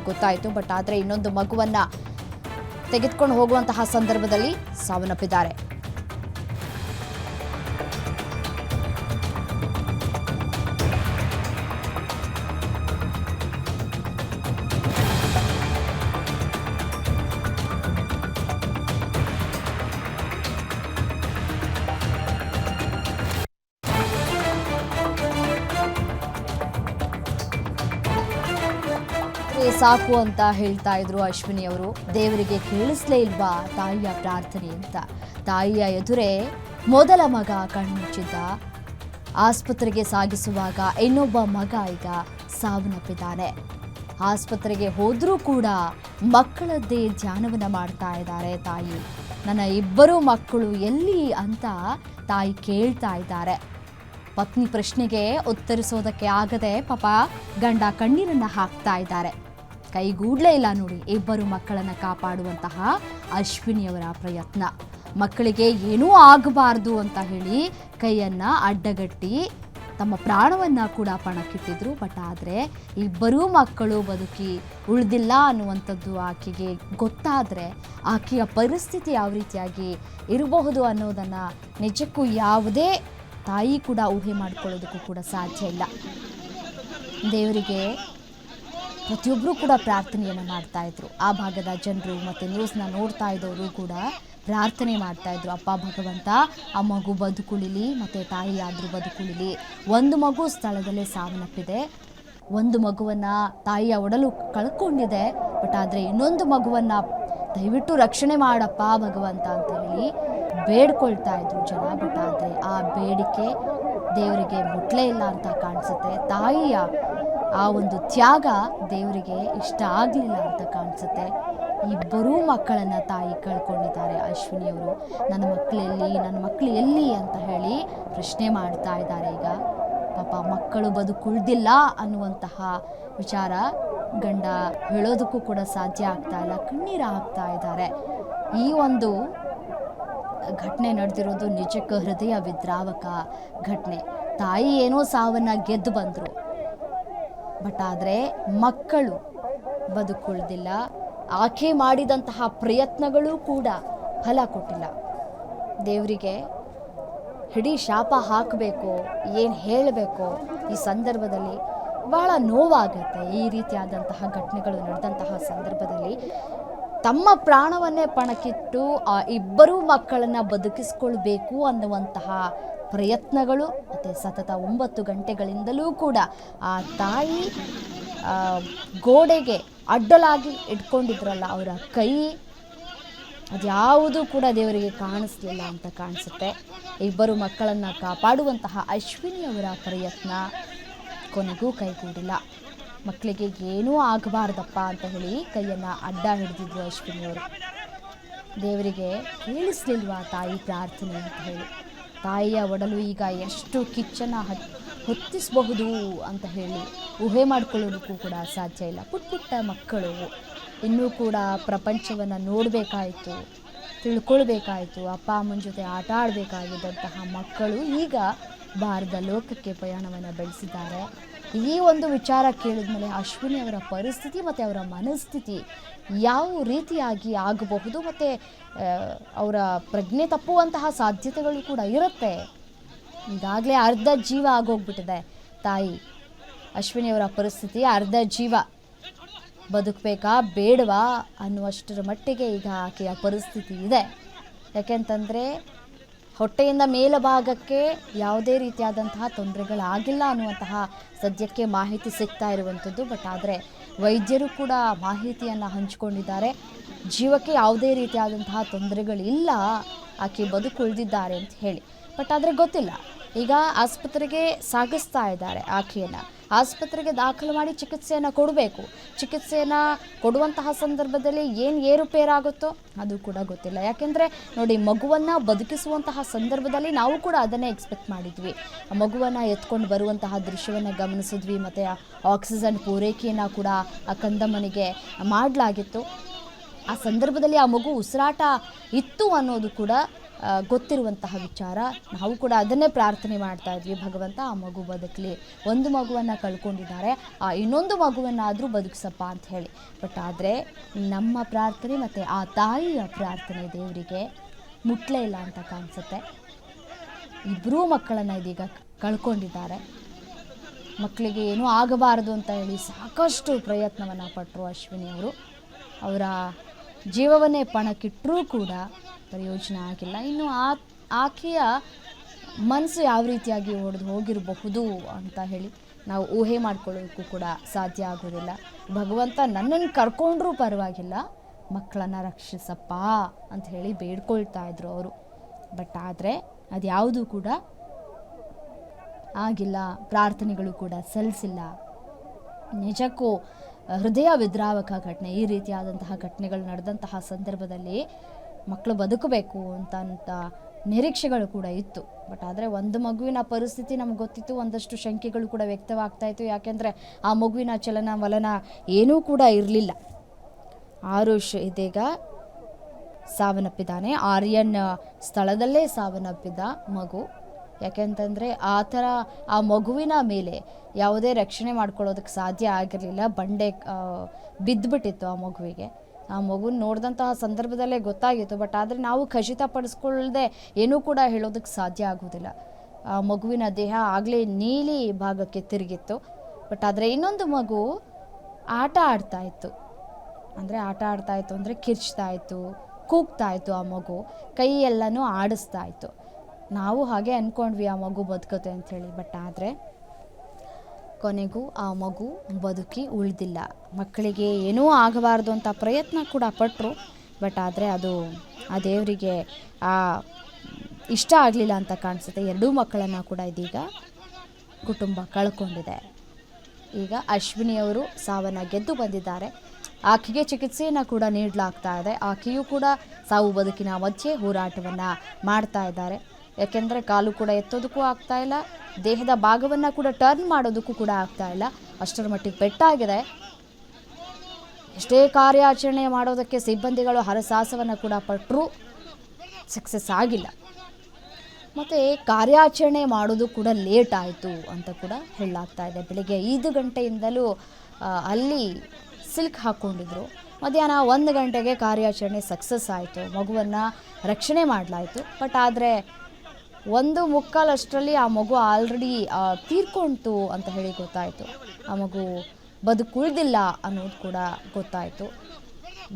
ಗೊತ್ತಾಯಿತು ಬಟ್ ಆದರೆ ಇನ್ನೊಂದು ಮಗುವನ್ನ ತೆಗೆದುಕೊಂಡು ಹೋಗುವಂತಹ ಸಂದರ್ಭದಲ್ಲಿ ಸಾವನ್ನಪ್ಪಿದ್ದಾರೆ. ಸಾಕು ಅಂತ ಹೇಳ್ತಾ ಇದ್ರು ಅಶ್ವಿನಿ ಅವರು. ದೇವರಿಗೆ ಕೇಳಿಸ್ಲೇ ಇಲ್ವಾ ತಾಯಿಯ ಪ್ರಾರ್ಥನೆ ಅಂತ. ತಾಯಿಯ ಎದುರೇ ಮೊದಲ ಮಗ ಕಣ್ಮುಚ್ಚಿದ್ದ. ಆಸ್ಪತ್ರೆಗೆ ಸಾಗಿಸುವಾಗ ಇನ್ನೊಬ್ಬ ಮಗ ಈಗ ಸಾವನ್ನಪ್ಪಿದ್ದಾನೆ. ಆಸ್ಪತ್ರೆಗೆ ಹೋದರೂ ಕೂಡ ಮಕ್ಕಳದ್ದೇ ಧ್ಯಾನವನ್ನು ಮಾಡ್ತಾ ಇದ್ದಾರೆ ತಾಯಿ. ನನ್ನ ಇಬ್ಬರು ಮಕ್ಕಳು ಎಲ್ಲಿ ಅಂತ ತಾಯಿ ಕೇಳ್ತಾ ಇದ್ದಾರೆ. ಪತ್ನಿ ಪ್ರಶ್ನೆಗೆ ಉತ್ತರಿಸೋದಕ್ಕೆ ಆಗದೆ ಪಾಪ ಗಂಡ ಕಣ್ಣೀರನ್ನು ಹಾಕ್ತಾ ಇದ್ದಾರೆ. ಕೈಗೂಡ್ಲೇ ಇಲ್ಲ ನೋಡಿ. ಇಬ್ಬರು ಮಕ್ಕಳನ್ನು ಕಾಪಾಡುವಂತಹ ಅಶ್ವಿನಿಯವರ ಪ್ರಯತ್ನ. ಮಕ್ಕಳಿಗೆ ಏನೂ ಆಗಬಾರ್ದು ಅಂತ ಹೇಳಿ ಕೈಯನ್ನ ಅಡ್ಡಗಟ್ಟಿ ತಮ್ಮ ಪ್ರಾಣವನ್ನು ಕೂಡ ಪಣಕ್ಕಿಟ್ಟಿದ್ರು. ಬಟ್ ಆದರೆ ಇಬ್ಬರೂ ಮಕ್ಕಳು ಬದುಕಿ ಉಳಿದಿಲ್ಲ ಅನ್ನುವಂಥದ್ದು ಆಕೆಗೆ ಗೊತ್ತಾದರೆ ಆಕೆಯ ಪರಿಸ್ಥಿತಿ ಯಾವ ರೀತಿಯಾಗಿ ಇರಬಹುದು ಅನ್ನೋದನ್ನು ನಿಜಕ್ಕೂ ಯಾವುದೇ ತಾಯಿ ಕೂಡ ಊಹೆ ಮಾಡ್ಕೊಳ್ಳೋದಕ್ಕೂ ಕೂಡ ಸಾಧ್ಯ ಇಲ್ಲ. ದೇವರಿಗೆ ಪ್ರತಿಯೊಬ್ಬರು ಕೂಡ ಪ್ರಾರ್ಥನೆಯನ್ನು ಮಾಡ್ತಾ ಇದ್ರು. ಆ ಭಾಗದ ಜನರು ಮತ್ತು ನ್ಯೂಸ್ನ ನೋಡ್ತಾ ಇದ್ದವರು ಕೂಡ ಪ್ರಾರ್ಥನೆ ಮಾಡ್ತಾ ಇದ್ರು. ಅಪ್ಪ ಭಗವಂತ, ಆ ಮಗು ಬದುಕುಳಿಲಿ ಮತ್ತು ಆದರೂ ಬದುಕುಳಿಲಿ. ಒಂದು ಮಗು ಸ್ಥಳದಲ್ಲೇ ಸಾವನ್ನಪ್ಪಿದೆ. ಒಂದು ಮಗುವನ್ನು ತಾಯಿಯ ಒಡಲು ಕಳ್ಕೊಂಡಿದೆ. ಬಟ್ ಆದರೆ ಇನ್ನೊಂದು ಮಗುವನ್ನು ದಯವಿಟ್ಟು ರಕ್ಷಣೆ ಮಾಡಪ್ಪ ಭಗವಂತ ಅಂತ ಹೇಳಿ ಬೇಡ್ಕೊಳ್ತಾ ಇದ್ರು ಜನ ಬಟ್ ಆದರೆ ಆ ಬೇಡಿಕೆ ದೇವರಿಗೆ ಮುಟ್ಲೇ ಇಲ್ಲ ಅಂತ ಕಾಣಿಸುತ್ತೆ. ತಾಯಿಯ ಆ ಒಂದು ತ್ಯಾಗ ದೇವರಿಗೆ ಇಷ್ಟ ಆಗಲಿಲ್ಲ ಅಂತ ಕಾಣಿಸುತ್ತೆ. ಇಬ್ಬರೂ ಮಕ್ಕಳನ್ನ ತಾಯಿ ಕಳ್ಕೊಂಡಿದ್ದಾರೆ ಅಶ್ವಿನಿಯವರು ನನ್ನ ಮಕ್ಕಳು ಎಲ್ಲಿ, ನನ್ನ ಮಕ್ಕಳು ಎಲ್ಲಿ ಅಂತ ಹೇಳಿ ಪ್ರಶ್ನೆ ಮಾಡ್ತಾ ಇದ್ದಾರೆ ಈಗ. ಪಾಪ ಮಕ್ಕಳು ಬದುಕುಳ್ದಿಲ್ಲ ಅನ್ನುವಂತಹ ವಿಚಾರ ಗಂಡ ಹೇಳೋದಕ್ಕೂ ಕೂಡ ಸಾಧ್ಯ ಆಗ್ತಾ ಇಲ್ಲ, ಕಣ್ಣೀರು ಹಾಕ್ತಾ ಇದ್ದಾರೆ. ಈ ಒಂದು ಘಟನೆ ನಡೆದಿರೋದು ನಿಜಕ್ಕೂ ಹೃದಯ ವಿದ್ರಾವಕ ಘಟನೆ. ತಾಯಿ ಏನೋ ಸಾವನ್ನ ಗೆದ್ದು ಬಂದರು. ಬಟ್ ಆದರೆ ಮಕ್ಕಳು ಬದುಕುಳ್ದಿಲ್ಲ. ಆಕೆ ಮಾಡಿದಂತಹ ಪ್ರಯತ್ನಗಳು ಕೂಡ ಫಲ ಕೊಟ್ಟಿಲ್ಲ. ದೇವರಿಗೆ ಹಿಡೀ ಶಾಪ ಹಾಕಬೇಕು, ಏನು ಹೇಳಬೇಕು ಈ ಸಂದರ್ಭದಲ್ಲಿ ಬಹಳ ನೋವಾಗುತ್ತೆ ಈ ರೀತಿಯಾದಂತಹ ಘಟನೆಗಳು ನಡೆದಂತಹ ಸಂದರ್ಭದಲ್ಲಿ. ತಮ್ಮ ಪ್ರಾಣವನ್ನೇ ಪಣಕ್ಕಿಟ್ಟು ಆ ಇಬ್ಬರೂ ಮಕ್ಕಳನ್ನು ಬದುಕಿಸ್ಕೊಳ್ಬೇಕು ಅನ್ನುವಂತಹ ಪ್ರಯತ್ನಗಳು, ಮತ್ತು ಸತತ ಒಂಬತ್ತು ಗಂಟೆಗಳಿಂದಲೂ ಕೂಡ ಆ ತಾಯಿ ಗೋಡೆಗೆ ಅಡ್ಡಲಾಗಿ ಇಟ್ಕೊಂಡಿದ್ರಲ್ಲ, ಅವರ ಕೈ, ಅದ್ಯಾವುದೂ ಕೂಡ ದೇವರಿಗೆ ಕಾಣಿಸ್ಲಿಲ್ಲ ಅಂತ ಕಾಣಿಸುತ್ತೆ. ಇಬ್ಬರು ಮಕ್ಕಳನ್ನು ಕಾಪಾಡುವಂತಹ ಅಶ್ವಿನಿ ಅವರ ಪ್ರಯತ್ನ ಕೊನೆಗೂ ಕೈಗೂಡಿಲ್ಲ. ಮಕ್ಕಳಿಗೆ ಏನೂ ಆಗಬಾರ್ದಪ್ಪ ಅಂತ ಹೇಳಿ ಕೈಯನ್ನು ಅಡ್ಡ ಹಿಡಿದಿದ್ರು ಅಶ್ವಿನಿಯವರು ದೇವರಿಗೆ ಕೇಳಿಸ್ಲಿಲ್ವಾ ತಾಯಿ ಪ್ರಾರ್ಥನೆ ಅಂತ ಹೇಳಿ. ತಾಯಿಯ ಒಡಲು ಈಗ ಎಷ್ಟು ಕಿಚ್ಚನ್ನು ಹತ್, ಹೊತ್ತಿಸಬಹುದು ಅಂತ ಹೇಳಿ ಊಹೆ ಮಾಡ್ಕೊಳ್ಳೋದಕ್ಕೂ ಕೂಡ ಸಾಧ್ಯ ಇಲ್ಲ. ಪುಟ್ಟ ಪುಟ್ಟ ಮಕ್ಕಳು. ಇನ್ನೂ ಕೂಡ ಪ್ರಪಂಚವನ್ನು ನೋಡಬೇಕಾಯಿತು, ತಿಳ್ಕೊಳ್ಬೇಕಾಯಿತು, ಅಪ್ಪ ಅಮ್ಮನ ಜೊತೆ ಆಟ ಆಡಬೇಕಾಗಿದ್ದಂತಹ ಮಕ್ಕಳು ಈಗ ಭಾರತ ಲೋಕಕ್ಕೆ ಪ್ರಯಾಣವನ್ನು ಬೆಳೆಸಿದ್ದಾರೆ. ಈ ಒಂದು ವಿಚಾರ ಕೇಳಿದ್ಮೇಲೆ ಅಶ್ವಿನಿ ಅವರ ಪರಿಸ್ಥಿತಿ ಮತ್ತು ಅವರ ಮನಸ್ಥಿತಿ ಯಾವ ರೀತಿಯಾಗಿ ಆಗಬಹುದು ಮತ್ತು ಅವರ ಪ್ರಜ್ಞೆ ತಪ್ಪುವಂತಹ ಸಾಧ್ಯತೆಗಳು ಕೂಡ ಇರುತ್ತೆ. ಈಗಾಗಲೇ ಅರ್ಧ ಜೀವ ಆಗೋಗ್ಬಿಟ್ಟಿದೆ ತಾಯಿ. ಅಶ್ವಿನಿಯವರ ಪರಿಸ್ಥಿತಿ ಅರ್ಧ ಜೀವ. ಬದುಕಬೇಕಾ, ಬೇಡವಾ ಅನ್ನುವಷ್ಟರ ಮಟ್ಟಿಗೆ ಈಗ ಆಕೆಯ ಪರಿಸ್ಥಿತಿ ಇದೆ. ಯಾಕೆಂತಂದರೆ ಹೊಟ್ಟೆಯಿಂದ ಮೇಲಭಾಗಕ್ಕೆ ಯಾವುದೇ ರೀತಿಯಾದಂತಹ ತೊಂದರೆಗಳಾಗಿಲ್ಲ ಅನ್ನುವಂತಹ ಸದ್ಯಕ್ಕೆ ಮಾಹಿತಿ ಸಿಗ್ತಾ ಇರುವಂಥದ್ದು. ಬಟ್ ಆದರೆ ವೈದ್ಯರು ಕೂಡ ಮಾಹಿತಿಯನ್ನು ಹಂಚಿಕೊಂಡಿದ್ದಾರೆ. ಜೀವಕ್ಕೆ ಯಾವುದೇ ರೀತಿಯಾದಂತಹ ತೊಂದರೆಗಳಿಲ್ಲ. ಆಕೆ ಬದುಕುಳಿದಿದ್ದಾರೆ ಅಂತ ಹೇಳಿ. ಬಟ್ ಆದರೆ ಗೊತ್ತಿಲ್ಲ. ಈಗ ಆಸ್ಪತ್ರೆಗೆ ಸಾಗಿಸ್ತಾ ಇದ್ದಾರೆ ಆಕೆಯನ್ನು. ಆಸ್ಪತ್ರೆಗೆ ದಾಖಲು ಮಾಡಿ ಚಿಕಿತ್ಸೆಯನ್ನು ಕೊಡಬೇಕು. ಚಿಕಿತ್ಸೆಯನ್ನು ಕೊಡುವಂತಹ ಸಂದರ್ಭದಲ್ಲಿ ಏನು ಏರುಪೇರಾಗುತ್ತೋ ಅದು ಕೂಡ ಗೊತ್ತಿಲ್ಲ. ಯಾಕೆಂದರೆ ನೋಡಿ, ಮಗುವನ್ನು ಬದುಕಿಸುವಂತಹ ಸಂದರ್ಭದಲ್ಲಿ ನಾವು ಕೂಡ ಅದನ್ನೇ ಎಕ್ಸ್ಪೆಕ್ಟ್ ಮಾಡಿದ್ವಿ. ಮಗುವನ್ನು ಎತ್ಕೊಂಡು ಬರುವಂತಹ ದೃಶ್ಯವನ್ನು ಗಮನಿಸಿದ್ವಿ, ಮತ್ತು ಆಕ್ಸಿಜನ್ ಪೂರೈಕೆಯನ್ನು ಕೂಡ ಆ ಕಂದಮ್ಮನಿಗೆ ಮಾಡಲಾಗಿತ್ತು. ಆ ಸಂದರ್ಭದಲ್ಲಿ ಆ ಮಗು ಉಸಿರಾಟ ಇತ್ತು ಅನ್ನೋದು ಕೂಡ ಗೊತ್ತಿರುವಂತಹ ವಿಚಾರ. ನಾವು ಕೂಡ ಅದನ್ನೇ ಪ್ರಾರ್ಥನೆ ಮಾಡ್ತಾ ಇದ್ವಿ. ಭಗವಂತ ಆ ಮಗು ಬದುಕಲಿ. ಒಂದು ಮಗುವನ್ನು ಕಳ್ಕೊಂಡಿದ್ದಾರೆ. ಆ, ಇನ್ನೊಂದು ಮಗುವನ್ನಾದರೂ ಬದುಕಿಸಪ್ಪ ಅಂತ ಹೇಳಿ. ಬಟ್ ಆದರೆ ನಮ್ಮ ಪ್ರಾರ್ಥನೆ ಮತ್ತು ಆ ತಾಯಿಯ ಪ್ರಾರ್ಥನೆ ದೇವರಿಗೆ ಮುಟ್ಲೇ ಇಲ್ಲ ಅಂತ ಕಾಣಿಸುತ್ತೆ. ಇಬ್ಬರೂ ಮಕ್ಕಳನ್ನು ಇದೀಗ ಕಳ್ಕೊಂಡಿದ್ದಾರೆ. ಮಕ್ಕಳಿಗೆ ಏನೂ ಆಗಬಾರದು ಅಂತ ಹೇಳಿ ಸಾಕಷ್ಟು ಪ್ರಯತ್ನವನ್ನು ಪಟ್ಟರು ಅಶ್ವಿನಿ ಅವರು. ಅವರ ಜೀವವನ್ನೇ ಪಣಕ್ಕಿಟ್ಟರೂ ಕೂಡ ಪ್ರಯೋಜನ ಆಗಿಲ್ಲ. ಇನ್ನು ಆ ಆಕೆಯ ಮನಸ್ಸು ಯಾವ ರೀತಿಯಾಗಿ ಹೊಡೆದು ಹೋಗಿರಬಹುದು ಅಂತ ಹೇಳಿ ನಾವು ಊಹೆ ಮಾಡ್ಕೊಳ್ಳೋಕ್ಕೂ ಕೂಡ ಸಾಧ್ಯ ಆಗೋದಿಲ್ಲ ಭಗವಂತ ನನ್ನನ್ನು ಕರ್ಕೊಂಡ್ರೂ ಪರವಾಗಿಲ್ಲ, ಮಕ್ಕಳನ್ನ ರಕ್ಷಿಸಪ್ಪ ಅಂತ ಹೇಳಿ ಬೇಡ್ಕೊಳ್ತಾ ಇದ್ರು ಅವರು. ಬಟ್ ಆದರೆ ಅದ್ಯಾವುದೂ ಕೂಡ ಆಗಿಲ್ಲ, ಪ್ರಾರ್ಥನೆಗಳು ಕೂಡ ಸಲ್ಲಿಸಿಲ್ಲ. ನಿಜಕ್ಕೂ ಹೃದಯ ವಿದ್ರಾವಕ ಘಟನೆ, ಈ ರೀತಿಯಾದಂತಹ ಘಟನೆಗಳು ನಡೆದಂತಹ ಸಂದರ್ಭದಲ್ಲಿ ಮಕ್ಕಳು ಬದುಕಬೇಕು ಅಂತ ಅಂತ ನಿರೀಕ್ಷೆಗಳು ಕೂಡ ಇತ್ತು. ಬಟ್ ಆದರೆ ಒಂದು ಮಗುವಿನ ಪರಿಸ್ಥಿತಿ ನಮ್ಗೆ ಗೊತ್ತಿತ್ತು, ಒಂದಷ್ಟು ಶಂಕೆಗಳು ಕೂಡ ವ್ಯಕ್ತವಾಗ್ತಾ ಇತ್ತು. ಯಾಕೆಂದರೆ ಆ ಮಗುವಿನ ಚಲನ ವಲನ ಏನೂ ಕೂಡ ಇರಲಿಲ್ಲ. ಆರುಷ್ ಇದೀಗ ಸಾವನ್ನಪ್ಪಿದ್ದಾನೆ. ಆರ್ಯನ್ ಸ್ಥಳದಲ್ಲೇ ಸಾವನ್ನಪ್ಪಿದ್ದ ಮಗು. ಯಾಕೆಂತಂದರೆ ಆ ಥರ ಆ ಮಗುವಿನ ಮೇಲೆ ಯಾವುದೇ ರಕ್ಷಣೆ ಮಾಡ್ಕೊಳ್ಳೋದಕ್ಕೆ ಸಾಧ್ಯ ಆಗಿರಲಿಲ್ಲ. ಬಂಡೆ ಬಿದ್ದುಬಿಟ್ಟಿತ್ತು ಆ ಮಗುವಿಗೆ. ಆ ಮಗುನ ನೋಡಿದಂತಹ ಸಂದರ್ಭದಲ್ಲೇ ಗೊತ್ತಾಗಿತ್ತು ಬಟ್ ಆದರೆ ನಾವು ಖಚಿತಪಡಿಸ್ಕೊಳ್ಳದೆ ಏನೂ ಕೂಡ ಹೇಳೋದಕ್ಕೆ ಸಾಧ್ಯ ಆಗೋದಿಲ್ಲ. ಆ ಮಗುವಿನ ದೇಹ ಆಗಲೇ ನೀಲಿ ಭಾಗಕ್ಕೆ ತಿರುಗಿತ್ತು ಬಟ್ ಆದರೆ ಇನ್ನೊಂದು ಮಗು ಆಟ ಆಡ್ತಾ ಇತ್ತು. ಅಂದರೆ ಆಟ ಆಡ್ತಾ ಇತ್ತು ಅಂದರೆ ಕಿರ್ಚ್ತಾ ಇತ್ತು, ಕೂಗ್ತಾ ಇತ್ತು ಆ ಮಗು ಕೈ ಎಲ್ಲನೂ ಆಡಿಸ್ತಾ ಇತ್ತು. ನಾವು ಹಾಗೆ ಅಂದ್ಕೊಂಡ್ವಿ ಆ ಮಗು ಬದುಕುತ್ತೆ ಅಂಥೇಳಿ ಬಟ್ ಆದರೆ ಕೊನೆಗೂ ಆ ಮಗು ಬದುಕಿ ಉಳಿದಿಲ್ಲ. ಮಕ್ಕಳಿಗೆ ಏನೂ ಆಗಬಾರ್ದು ಅಂತ ಪ್ರಯತ್ನ ಕೂಡ ಪಟ್ಟರು ಬಟ್ ಆದರೆ ಅದು ಆ ದೇವರಿಗೆ ಆ ಇಷ್ಟ ಆಗಲಿಲ್ಲ ಅಂತ ಕಾಣಿಸುತ್ತೆ. ಎರಡೂ ಮಕ್ಕಳನ್ನು ಕೂಡ ಇದೀಗ ಕುಟುಂಬ ಕಳ್ಕೊಂಡಿದೆ. ಈಗ ಅಶ್ವಿನಿ ಅವರು ಸಾವನ್ನ ಗೆದ್ದು ಬಂದಿದ್ದಾರೆ. ಆಕೆಗೆ ಚಿಕಿತ್ಸೆಯನ್ನು ಕೂಡ ನೀಡಲಾಗ್ತಾ ಇದೆ. ಆಕೆಯೂ ಕೂಡ ಸಾವು ಬದುಕಿನ ಮಧ್ಯೆ ಹೋರಾಟವನ್ನು ಮಾಡ್ತಾ ಇದ್ದಾರೆ. ಯಾಕೆಂದರೆ ಕಾಲು ಕೂಡ ಎತ್ತೋದಕ್ಕೂ ಆಗ್ತಾ ಇಲ್ಲ, ದೇಹದ ಭಾಗವನ್ನು ಕೂಡ ಟರ್ನ್ ಮಾಡೋದಕ್ಕೂ ಕೂಡ ಆಗ್ತಾ ಇಲ್ಲ. ಅಷ್ಟರ ಮಟ್ಟಿಗೆ ಪೆಟ್ಟಾಗಿದೆ. ಎಷ್ಟೇ ಕಾರ್ಯಾಚರಣೆ ಮಾಡೋದಕ್ಕೆ ಸಿಬ್ಬಂದಿಗಳು ಹರಸಾಹಸವನ್ನು ಕೂಡ ಪಟ್ಟರು ಸಕ್ಸಸ್ ಆಗಿಲ್ಲ. ಮತ್ತು ಕಾರ್ಯಾಚರಣೆ ಮಾಡೋದು ಕೂಡ ಲೇಟ್ ಆಯಿತು ಅಂತ ಕೂಡ ಹೇಳಲಾಗ್ತಾ ಇದೆ. ಬೆಳಿಗ್ಗೆ ಐದು ಗಂಟೆಯಿಂದಲೂ ಅಲ್ಲಿ ಸಿಲ್ಕ್ ಹಾಕ್ಕೊಂಡಿದ್ರು. ಮಧ್ಯಾಹ್ನ ಒಂದು ಗಂಟೆಗೆ ಕಾರ್ಯಾಚರಣೆ ಸಕ್ಸಸ್ ಆಯಿತು. ಮಗುವನ್ನು ರಕ್ಷಣೆ ಮಾಡಲಾಯಿತು. ಬಟ್ ಆದರೆ ಒಂದು ಮುಕ್ಕಾಲಷ್ಟರಲ್ಲಿ ಆ ಮಗು ಆಲ್ರೆಡಿ ತೀರ್ಕೊಂತು ಅಂತ ಹೇಳಿ ಗೊತ್ತಾಯಿತು. ಆ ಮಗು ಬದುಕುಳಿದಿಲ್ಲ ಅನ್ನೋದು ಕೂಡ ಗೊತ್ತಾಯಿತು.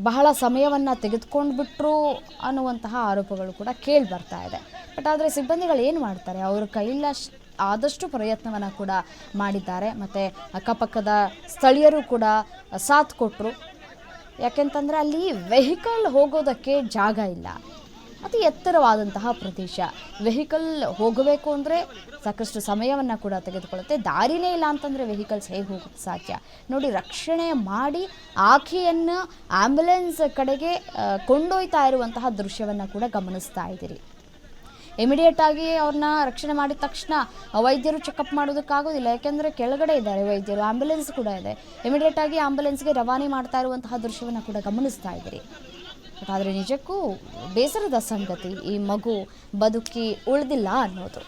ಬಹಳ ಸಮಯವನ್ನು ತೆಗೆದುಕೊಂಡು ಬಿಟ್ಟರು ಅನ್ನುವಂತಹ ಆರೋಪಗಳು ಕೂಡ ಕೇಳಿ ಬರ್ತಾ ಇದೆ. ಬಟ್ ಆದರೆ ಸಿಬ್ಬಂದಿಗಳು ಏನು ಮಾಡ್ತಾರೆ? ಅವ್ರ ಕೈಲಷ್ಟು ಆದಷ್ಟು ಪ್ರಯತ್ನವನ್ನು ಕೂಡ ಮಾಡಿದ್ದಾರೆ. ಮತ್ತು ಅಕ್ಕಪಕ್ಕದ ಸ್ಥಳೀಯರು ಕೂಡ ಸಾಥ್ ಕೊಟ್ಟರು ಯಾಕೆಂತಂದರೆ ಅಲ್ಲಿ ವೆಹಿಕಲ್ ಹೋಗೋದಕ್ಕೆ ಜಾಗ ಇಲ್ಲ. ಅತಿ ಎತ್ತರವಾದಂತಹ ಪ್ರದೇಶ. ವೆಹಿಕಲ್ ಹೋಗಬೇಕು ಅಂದರೆ ಸಾಕಷ್ಟು ಸಮಯವನ್ನು ಕೂಡ ತೆಗೆದುಕೊಳ್ಳುತ್ತೆ. ದಾರಿನೇ ಇಲ್ಲ ಅಂತಂದರೆ ವೆಹಿಕಲ್ಸ್ ಹೇಗೆ ಹೋಗೋಕ್ಕೆ ಸಾಧ್ಯ? ನೋಡಿ, ರಕ್ಷಣೆ ಮಾಡಿ ಆಕೆಯನ್ನು ಆ್ಯಂಬುಲೆನ್ಸ್ ಕಡೆಗೆ ಕೊಂಡೊಯ್ತಾ ಇರುವಂತಹ ದೃಶ್ಯವನ್ನು ಕೂಡ ಗಮನಿಸ್ತಾ ಇದ್ದೀರಿ. ಇಮಿಡಿಯೇಟ್ ಆಗಿ ಅವ್ರನ್ನ ರಕ್ಷಣೆ ಮಾಡಿದ ತಕ್ಷಣ ವೈದ್ಯರು ಚೆಕಪ್ ಮಾಡೋದಕ್ಕಾಗೋದಿಲ್ಲ. ಯಾಕೆಂದರೆ ಕೆಳಗಡೆ ಇದ್ದಾರೆ ವೈದ್ಯರು ಆಂಬ್ಯುಲೆನ್ಸ್ ಕೂಡ ಇದೆ. ಇಮಿಡಿಯೇಟ್ ಆಗಿ ಆಂಬ್ಯುಲೆನ್ಸ್ಗೆ ರವಾನೆ ಮಾಡ್ತಾ ಇರುವಂತಹ ದೃಶ್ಯವನ್ನು ಕೂಡ ಗಮನಿಸ್ತಾ ಇದ್ದೀರಿ. ಆದರೆ ನಿಜಕ್ಕೂ ಬೇಸರದ ಸಂಗತಿ ಈ ಮಗು ಬದುಕಿ ಉಳಿದಿಲ್ಲ ಅನ್ನೋದು.